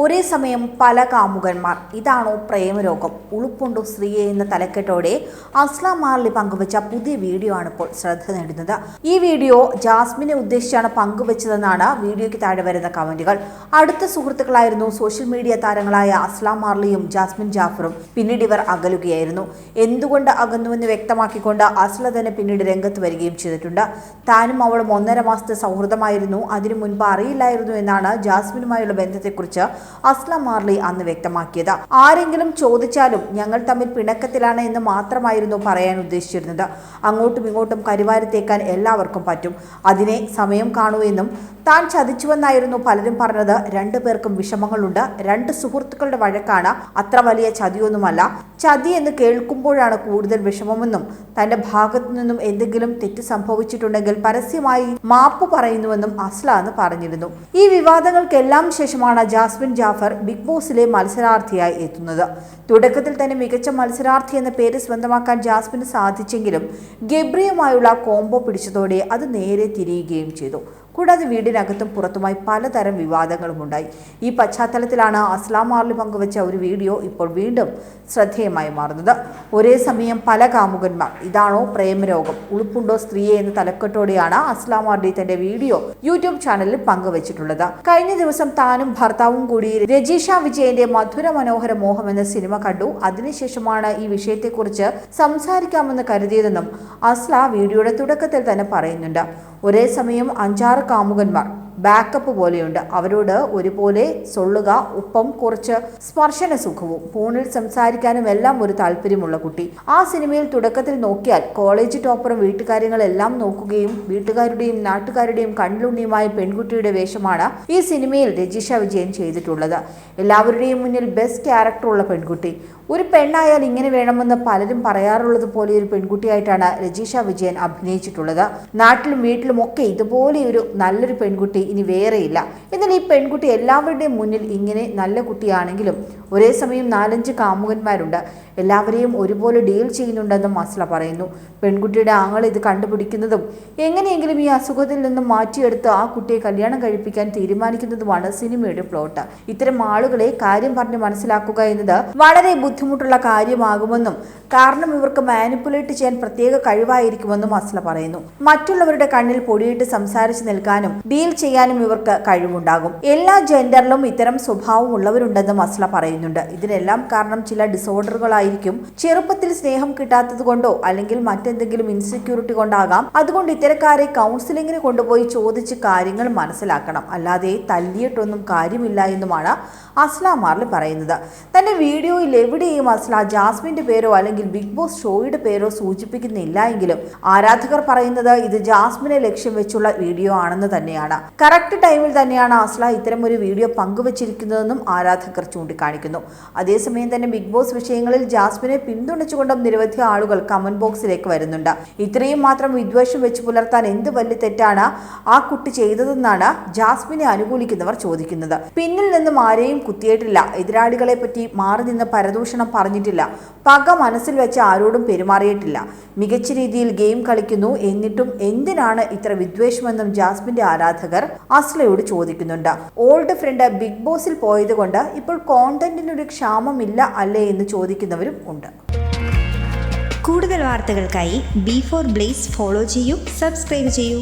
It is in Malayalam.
ഒരേ സമയം പല കാമുകന്മാർ. ഇതാണോ പ്രേമരോഗം. ഉളുപ്പുണ്ടോ സ്ത്രീയെ എന്ന തലക്കെട്ടോടെ അസ്ലാം മാർലി പങ്കുവച്ച പുതിയ വീഡിയോ ആണ് ഇപ്പോൾ ശ്രദ്ധ നേടുന്നത്. ഈ വീഡിയോ ജാസ്മിനെ ഉദ്ദേശിച്ചാണ് പങ്കുവച്ചതെന്നാണ് വീഡിയോയ്ക്ക് താഴെ വരുന്ന കമന്റുകൾ. അടുത്ത സുഹൃത്തുക്കളായിരുന്നു സോഷ്യൽ മീഡിയ താരങ്ങളായ അസ്ലാം മാർലിയും ജാസ്മിൻ ജാഫറും. പിന്നീട് ഇവർ അകലുകയായിരുന്നു. എന്തുകൊണ്ട് അകന്നുവെന്ന് വ്യക്തമാക്കിക്കൊണ്ട് അസ്ല തന്നെ പിന്നീട് രംഗത്ത് വരികയും ചെയ്തിട്ടുണ്ട്. താനും അവളും ഒന്നര മാസത്തെ സൗഹൃദമായിരുന്നു. അതിനു മുൻപ് അറിയില്ലായിരുന്നു എന്നാണ് ജാസ്മിനുമായുള്ള ബന്ധത്തെക്കുറിച്ച് അസ്ലാം മാർലി അന്ന് വ്യക്തമാക്കിയത്. ആരെങ്കിലും ചോദിച്ചാലും ഞങ്ങൾ തമ്മിൽ പിണക്കത്തിലാണ് എന്ന് മാത്രമായിരുന്നു പറയാൻ ഉദ്ദേശിച്ചിരുന്നത്. അങ്ങോട്ടും ഇങ്ങോട്ടും കരുവാരത്തേക്കാൻ എല്ലാവർക്കും പറ്റും. അതിനെ സമയം കാണൂ എന്നും താൻ ചതിച്ചുവെന്നായിരുന്നു പലരും പറഞ്ഞത്. രണ്ടു പേർക്കും വിഷമങ്ങളുണ്ട്. രണ്ട് സുഹൃത്തുക്കളുടെ വഴക്കാണ്. അത്ര വലിയ ചതിയൊന്നുമല്ല. ചതി എന്ന് കേൾക്കുമ്പോഴാണ് കൂടുതൽ വിഷമമെന്നും തന്റെ ഭാഗത്തു നിന്നും എന്തെങ്കിലും തെറ്റ് സംഭവിച്ചിട്ടുണ്ടെങ്കിൽ പരസ്യമായി മാപ്പ് പറയുന്നുവെന്നും അസ്ല എന്ന് പറഞ്ഞിരുന്നു. ഈ വിവാദങ്ങൾക്കെല്ലാം ശേഷമാണ് ജാസ്മിൻ ജാഫർ ബിഗ് ബോസിലെ മത്സരാർത്ഥിയായി എത്തുന്നത്. തുടക്കത്തിൽ തന്നെ മികച്ച മത്സരാർത്ഥി എന്ന പേര് സ്വന്തമാക്കാൻ ജാസ്മിന് സാധിച്ചെങ്കിലും ഗബ്രിയുമായുള്ള കോംബോ പിടിച്ചതോടെ അത് നേരെ തിരിയുകയും ചെയ്തു. കൂടാതെ വീടിനകത്തും പുറത്തുമായി പലതരം വിവാദങ്ങളുമുണ്ടായി ഈ പശ്ചാത്തലത്തിലാണ് അസ്ലാം മാർലി പങ്കുവച്ച ഒരു വീഡിയോ ഇപ്പോൾ വീണ്ടും ശ്രദ്ധേയമായി മാറുന്നത്. ഒരേ സമയം പല കാമുകന്മാർ ഇതാണോ പ്രേമരോഗം ഉളുപ്പുണ്ടോ സ്ത്രീയെ എന്ന തലക്കെട്ടോടെയാണ് അസ്ലാം മാർലി തന്റെ വീഡിയോ യൂട്യൂബ് ചാനലിൽ പങ്കുവച്ചിട്ടുള്ളത്. കഴിഞ്ഞ ദിവസം താനും ഭർത്താവും കൂടി രജീഷ വിജയന്റെ മധുര മനോഹര മോഹം എന്ന സിനിമ കണ്ടു. അതിനുശേഷമാണ് ഈ വിഷയത്തെക്കുറിച്ച് സംസാരിക്കാമെന്ന് കരുതിയതെന്നും അസ്ല വീഡിയോയുടെ തുടക്കത്തിൽ തന്നെ പറയുന്നുണ്ട്. ഒരേ സമയം അഞ്ചാറ് കാമുകന്മാർ ബാക്കപ്പ് പോലെയുണ്ട്. അവരോട് ഒരുപോലെ സൊള്ളുക ഒപ്പം കുറച്ച് സ്പർശന സുഖവും ഫോണിൽ സംസാരിക്കാനും എല്ലാം ഒരു താല്പര്യമുള്ള കുട്ടി. ആ സിനിമയിൽ തുടക്കത്തിൽ നോക്കിയാൽ കോളേജ് ടോപ്പറും വീട്ടുകാര്യങ്ങളെല്ലാം നോക്കുകയും വീട്ടുകാരുടെയും നാട്ടുകാരുടെയും കണ്ണിലുണ്ണിയുമായ പെൺകുട്ടിയുടെ വേഷമാണ് ഈ സിനിമയിൽ രജിഷ വിജയൻ ചെയ്തിട്ടുള്ളത്. എല്ലാവരുടെയും മുന്നിൽ ബെസ്റ്റ് ക്യാരക്ടറുള്ള പെൺകുട്ടി. ഒരു പെണ്ണായാൽ ഇങ്ങനെ വേണമെന്ന് പലരും പറയാറുള്ളത് പോലെ ഒരു പെൺകുട്ടിയായിട്ടാണ് രജീഷ വിജയൻ അഭിനയിച്ചിട്ടുള്ളത്. നാട്ടിലും വീട്ടിലും ഒക്കെ ഇതുപോലെ ഒരു നല്ലൊരു പെൺകുട്ടി ഇനി വേറെയില്ല എന്നാൽ ഈ പെൺകുട്ടി എല്ലാവരുടെയും മുന്നിൽ ഇങ്ങനെ നല്ല കുട്ടിയാണെങ്കിലും ഒരേ സമയം നാലഞ്ച് കാമുകന്മാരുണ്ട്. എല്ലാവരെയും ഒരുപോലെ ഡീൽ ചെയ്യുന്നുണ്ടെന്നും മസ്ല പറയുന്നു. പെൺകുട്ടിയുടെ ആങ്ങൾ ഇത് കണ്ടുപിടിക്കുന്നതും എങ്ങനെയെങ്കിലും ഈ അസുഖത്തിൽ നിന്നും മാറ്റിയെടുത്ത് ആ കുട്ടിയെ കല്യാണം കഴിപ്പിക്കാൻ തീരുമാനിക്കുന്നതുമാണ് സിനിമയുടെ പ്ലോട്ട് ഇത്തരം ആളുകളെ കാര്യം പറഞ്ഞ് മനസ്സിലാക്കുക എന്നത് വളരെ ബുദ്ധിമുട്ടുള്ള കാര്യമാകുമെന്നും കാരണം ഇവർക്ക് മാനിപ്പുലേറ്റ് ചെയ്യാൻ പ്രത്യേക കഴിവായിരിക്കുമെന്നും മസ്ല പറയുന്നു. മറ്റുള്ളവരുടെ കണ്ണിൽ പൊടിയിട്ട് സംസാരിച്ച് നിൽക്കാനും ഡീൽ ചെയ്യാനും ഇവർക്ക് കഴിവുണ്ടാകും. എല്ലാ ജെൻഡറിലും ഇത്തരം സ്വഭാവം ഉള്ളവരുണ്ടെന്നും അസ്ല പറയുന്നുണ്ട്. ഇതിനെല്ലാം കാരണം ചില ഡിസോർഡറുകളായിരിക്കും. ചെറുപ്പത്തിൽ സ്നേഹം കിട്ടാത്തത് കൊണ്ടോ അല്ലെങ്കിൽ മറ്റെന്തെങ്കിലും ഇൻസെക്യൂരിറ്റി കൊണ്ടാകാം. അതുകൊണ്ട് ഇത്തരക്കാരെ കൗൺസിലിങ്ങിന് കൊണ്ടുപോയി ചോദിച്ച് കാര്യങ്ങൾ മനസ്സിലാക്കണം. അല്ലാതെ തല്ലിയിട്ടൊന്നും കാര്യമില്ല എന്നുമാണ് അസ്ല മാർലി പറയുന്നത്. തന്റെ വീഡിയോയിൽ എവിടെയും അസ്ല ജാസ്മിന്റെ പേരോ അല്ലെങ്കിൽ ബിഗ് ബോസ് ഷോയുടെ പേരോ സൂചിപ്പിക്കുന്നില്ല എങ്കിലും ആരാധകർ പറയുന്നത് ഇത് ജാസ്മിനെ ലക്ഷ്യം വെച്ചുള്ള വീഡിയോ ആണെന്ന് തന്നെയാണ്. കറക്റ്റ് ടൈമിൽ തന്നെയാണ് ആസ്ല ഒരു വീഡിയോ പങ്കുവച്ചിരിക്കുന്നതെന്നും ആരാധകർ ചൂണ്ടിക്കാണിക്കുന്നു. അതേസമയം തന്നെ ബിഗ് ബോസ് വിഷയങ്ങളിൽ ജാസ്മിനെ പിന്തുണച്ചുകൊണ്ടും നിരവധി ആളുകൾ കമന്റ് ബോക്സിലേക്ക് വരുന്നുണ്ട്. ഇത്രയും മാത്രം വിദ്വേഷം വെച്ച് പുലർത്താൻ എന്ത് വലിയ തെറ്റാണ് ആ കുട്ടി ചെയ്തതെന്നാണ് ജാസ്മിനെ അനുകൂലിക്കുന്നവർ ചോദിക്കുന്നത്. പിന്നിൽ നിന്നും ആരെയും കുത്തിയിട്ടില്ല. എതിരാളികളെ പറ്റി മാറി നിന്ന് പരദൂഷണം പറഞ്ഞിട്ടില്ല. പക മനസ്സിൽ വെച്ച് ആരോടും പെരുമാറിയിട്ടില്ല. മികച്ച രീതിയിൽ ഗെയിം കളിക്കുന്നു. എന്നിട്ടും എന്തിനാണ് ഇത്ര വിദ്വേഷമെന്നും ജാസ്മിന്റെ ആരാധകർ അസ്ലയോട് ചോദിക്കുന്നുണ്ട്. ഓൾഡ് ഫ്രണ്ട് ബിഗ് ബോസിൽ പോയത് കൊണ്ട് ഇപ്പോൾ കോണ്ടന്റിനൊരു ക്ഷാമമില്ല അല്ലേ എന്ന് ചോദിക്കുന്നവരും ഉണ്ട്. കൂടുതൽ വാർത്തകൾക്കായി ബി ഫോർ ബ്ലേസ് ഫോളോ ചെയ്യൂ സബ്സ്ക്രൈബ് ചെയ്യൂ.